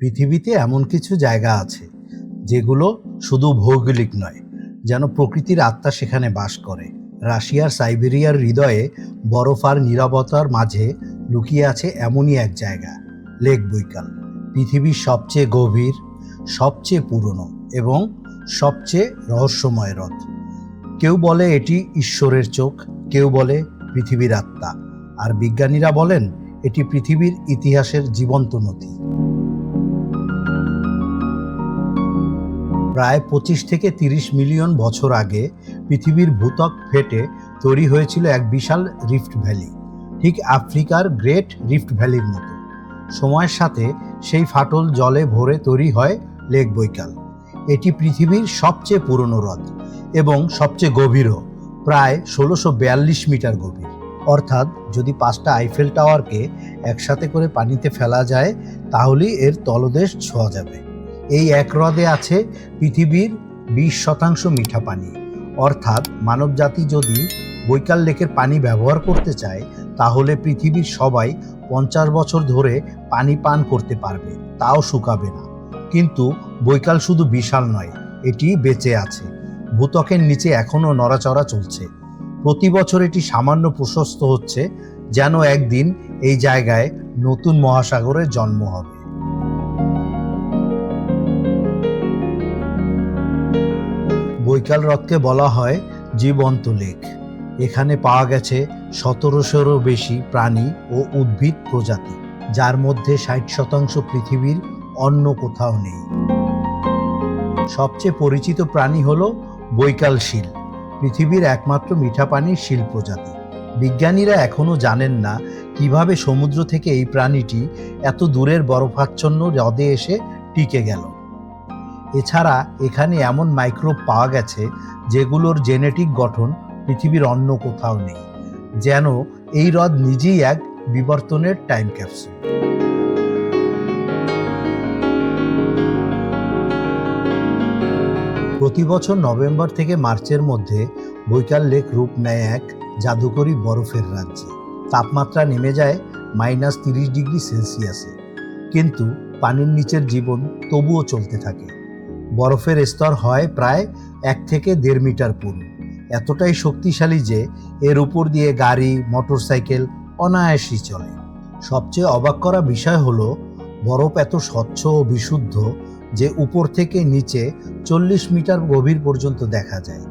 পৃথিবীতে এমন কিছু জায়গা আছে, যেগুলো শুধু ভৌগোলিক নয়, যেন প্রকৃতির আত্মা সেখানে বাস করে। রাশিয়ার সাইবেরিয়ার হৃদয়ে বরফ আর নীরবতার মাঝে লুকিয়ে আছে এমনই এক জায়গা, লেক বৈকাল। পৃথিবীর সবচেয়ে গভীর, সবচেয়ে পুরনো এবং সবচেয়ে রহস্যময় হ্রদ কেউ বলে এটি ঈশ্বরের চোখ, কেউ বলে পৃথিবীর আত্মা, আর বিজ্ঞানীরা বলেন এটি পৃথিবীর ইতিহাসের জীবন্ত নথি প্রায় পঁচিশ থেকে তিরিশ মিলিয়ন বছর আগে পৃথিবীর ভূতক ফেটে তৈরি হয়েছিল এক বিশাল রিফট ভ্যালি, ঠিক আফ্রিকার গ্রেট রিফট ভ্যালির মতো। সময়ের সাথে সেই ফাটল জলে ভরে তৈরি হয় লেক বৈকাল। এটি পৃথিবীর সবচেয়ে পুরনো হ্রদ এবং সবচেয়ে গভীরও, প্রায় ষোলোশো বিয়াল্লিশ মিটার গভীর। অর্থাৎ যদি পাঁচটা আইফেল টাওয়ারকে একসাথে করে পানিতে ফেলা যায়, তাহলেই এর তলদেশ ছোঁয়া যাবে। এই এক হ্রদে আছে পৃথিবীর বিশ শতাংশ মিঠা পানি। অর্থাৎ মানবজাতি যদি বৈকাল লেকের পানি ব্যবহার করতে চায়, তাহলে পৃথিবীর সবাই পঞ্চাশ বছর ধরে পানি পান করতে পারবে, তাও শুকাবে না। কিন্তু বৈকাল শুধু বিশাল নয়, এটি বেঁচে আছে। ভূতকের নিচে এখনও নড়াচড়া চলছে। প্রতি বছর এটি সামান্য প্রশস্ত হচ্ছে, যেন একদিন এই জায়গায় নতুন মহাসাগরের জন্ম হবে। বৈকাল হ্রদকে বলা হয় জীবন্ত লেক। এখানে পাওয়া গেছে সতেরোশোরও বেশি প্রাণী ও উদ্ভিদ প্রজাতি, যার মধ্যে ষাট শতাংশ পৃথিবীর অন্য কোথাও নেই। সবচেয়ে পরিচিত প্রাণী হল বৈকাল শিল, পৃথিবীর একমাত্র মিঠা পানির শিল প্রজাতি। বিজ্ঞানীরা এখনও জানেন না কীভাবে সমুদ্র থেকে এই প্রাণীটি এত দূরের বরফাচ্ছন্ন হ্রদে এসে টিকে গেল। এছাড়া এখানে এমন মাইক্রোব পাওয়া গেছে যেগুলোর জেনেটিক গঠন পৃথিবীর অন্য কোথাও নেই, যেন এই হ্রদ নিজেই এক বিবর্তনের টাইম ক্যাপসুল প্রতি বছর নভেম্বর থেকে মার্চের মধ্যে বৈকাল লেক রূপ নেয় এক জাদুকরী বরফের রাজ্যে। তাপমাত্রা নেমে যায় মাইনাস তিরিশ ডিগ্রি সেলসিয়াসে কিন্তু পানির নিচের জীবন তবুও চলতে থাকে। বরফের স্তর হয় প্রায় এক থেকে দেড় মিটার পুরু। এতটাই শক্তিশালী যে এর উপর দিয়ে গাড়ি, মোটরসাইকেল অনায়াসই চলে। সবচেয়ে অবাক করা বিষয় হলো, বরফ এত স্বচ্ছ ও বিশুদ্ধ যে উপর থেকে নিচে চল্লিশ মিটার গভীর পর্যন্ত দেখা যায়।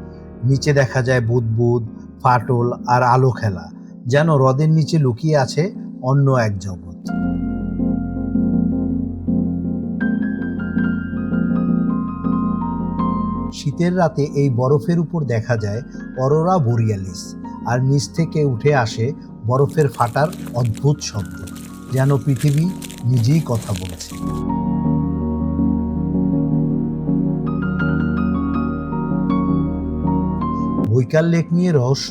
নিচে দেখা যায় বুদবুদ, ফাটল আর আলো খেলা, যেন হ্রদের নিচে লুকিয়ে আছে অন্য এক জগৎ। শীতের রাতে এই বরফের উপর দেখা যায় অরোরা বোরিয়ালিস, আর নিচ থেকে উঠে আসে বরফের ফাটার অদ্ভুত শব্দ, যেন পৃথিবী নিজেই কথা বলছে। বৈকাল লেক নিয়ে রহস্য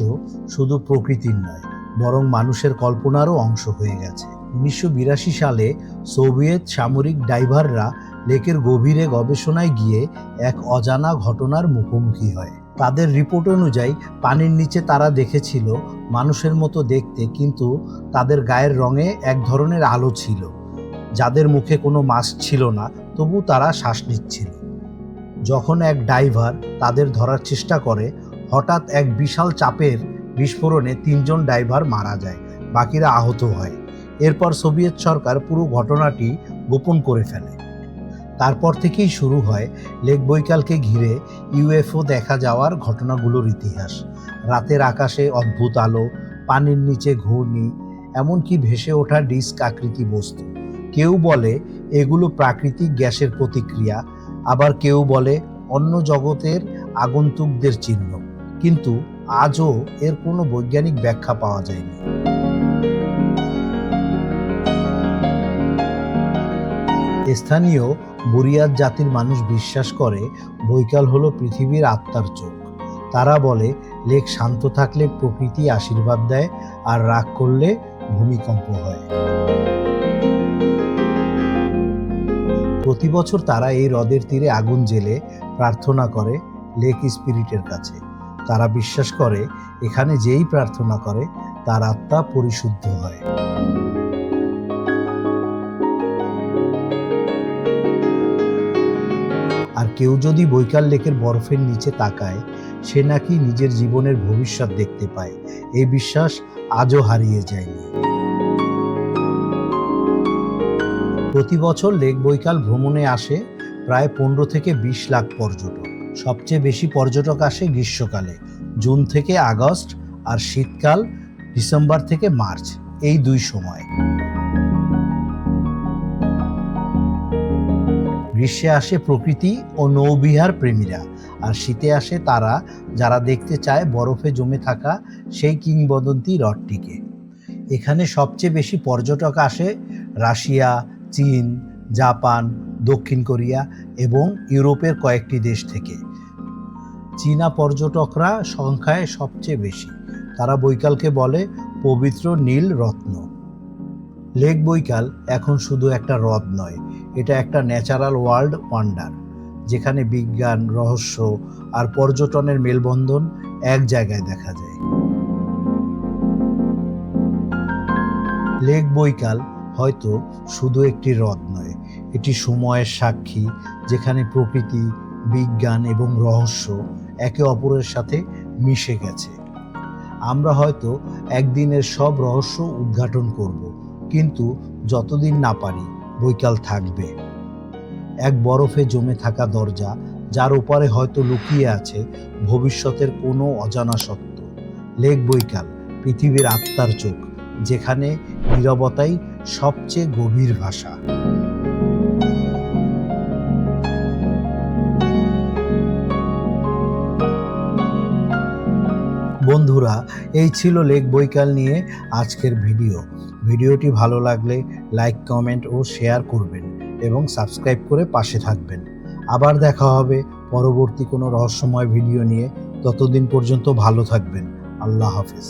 শুধু প্রকৃতির নয়, বরং মানুষের কল্পনারও অংশ হয়ে গেছে। উনিশশো বিরাশি সালে সোভিয়েত সামরিক ডাইভাররা লেকের গভীরে গবেষণায় গিয়ে এক অজানা ঘটনার মুখোমুখি হয়। তাদের রিপোর্ট অনুযায়ী পানির নিচে তারা দেখেছিল মানুষের মতো দেখতে, কিন্তু তাদের গায়ের রঙে এক ধরনের আলো ছিল। যাদের মুখে কোনো মাস্ক ছিল না, তবু তারা শ্বাস নিচ্ছিল। যখন এক ডাইভার তাদের ধরার চেষ্টা করে, হঠাৎ এক বিশাল চাপের বিস্ফোরণে তিনজন ড্রাইভার মারা যায়, বাকিরা আহত হয়। এরপর সোভিয়েত সরকার পুরো ঘটনাটি গোপন করে ফেলে। তারপর থেকেই শুরু হয় লেক বৈকালকে ঘিরে ইউএফও দেখা যাওয়ার ঘটনাগুলোর ইতিহাস। রাতের আকাশে অদ্ভুত আলো, পানির নিচে ঘূর্ণি, এমনকি ভেসে ওঠা ডিস্ক আকৃতি বস্তু। কেউ বলে এগুলো প্রাকৃতিক গ্যাসের প্রতিক্রিয়া, আবার কেউ বলে অন্য জগতের আগন্তুকদের চিহ্ন। কিন্তু আজও এর কোনো বৈজ্ঞানিক ব্যাখ্যা পাওয়া যায়নি। স্থানীয় বুরিয়াত জাতির মানুষ বিশ্বাস করে, বৈকাল হলো পৃথিবীর আত্মার চোখ। তারা বলে, লেক শান্ত থাকলে প্রকৃতি আশীর্বাদ দেয়, আর রাগ করলে ভূমিকম্প হয়। প্রতি বছর তারা এই হ্রদের তীরে আগুন জেলে প্রার্থনা করে লেক স্পিরিটের কাছে। তারা বিশ্বাস করে, এখানে যেই প্রার্থনা করে, তার আত্মা পরিশুদ্ধ হয়। কেউ যদি বৈকাল লেকের বরফের নিচে তাকায়, সে নাকি নিজের জীবনের ভবিষ্যৎ দেখতে পায়। এই বিশ্বাস আজও হারিয়ে যায়নি। প্রতি বছর লেক বৈকাল ভ্রমণে আসে প্রায় পনেরো থেকে বিশ লাখ পর্যটক। সবচেয়ে বেশি পর্যটক আসে গ্রীষ্মকালে, জুন থেকে আগস্ট আর শীতকাল ডিসেম্বর থেকে মার্চ, এই দুই সময়। গ্রীষ্মে আসে প্রকৃতি ও নৌবিহার প্রেমীরা, আর শীতে আসে তারা যারা দেখতে চায় বরফে জমে থাকা সেই কিংবদন্তি হ্রদটিকে এখানে সবচেয়ে বেশি পর্যটক আসে রাশিয়া, চীন, জাপান, দক্ষিণ কোরিয়া এবং ইউরোপের কয়েকটি দেশ থেকে। চীনা পর্যটকরা সংখ্যায় সবচেয়ে বেশি। তারা বৈকালকে বলে পবিত্র নীল রত্ন। লেক বৈকাল এখন শুধু একটা হ্রদ নয় এটা একটা ন্যাচারাল ওয়ার্ল্ড ওয়ান্ডার যেখানে বিজ্ঞান, রহস্য আর পর্যটনের মেলবন্ধন এক জায়গায় দেখা যায়। লেক বৈকাল হয়তো শুধু একটি হ্রদ নয়, এটি সময়ের সাক্ষী, যেখানে প্রকৃতি, বিজ্ঞান এবং রহস্য একে অপরের সাথে মিশে গেছে। আমরা হয়তো একদিনের সব রহস্য উদ্ঘাটন করব, কিন্তু যতদিন না পারি বৈকাল থাকবে। এক বরফে জমে থাকা দরজা, যার ওপারে হয়তো লুকিয়ে আছে ভবিষ্যতের কোনো অজানা সত্য। লেক বৈকাল, পৃথিবীর আত্মার চোখ, যেখানে নিরবতাই সবচেয়ে গভীর ভাষা। বন্ধুরা, এই ছিল লেক বৈকাল নিয়ে আজকের ভিডিও। ভিডিওটি ভালো লাগলে লাইক, কমেন্ট ও শেয়ার করবেন এবং সাবস্ক্রাইব করে পাশে থাকবেন। আবার দেখা হবে পরবর্তী কোনো রহস্যময় ভিডিও নিয়ে। ততদিন পর্যন্ত ভালো থাকবেন। আল্লাহ হাফিজ।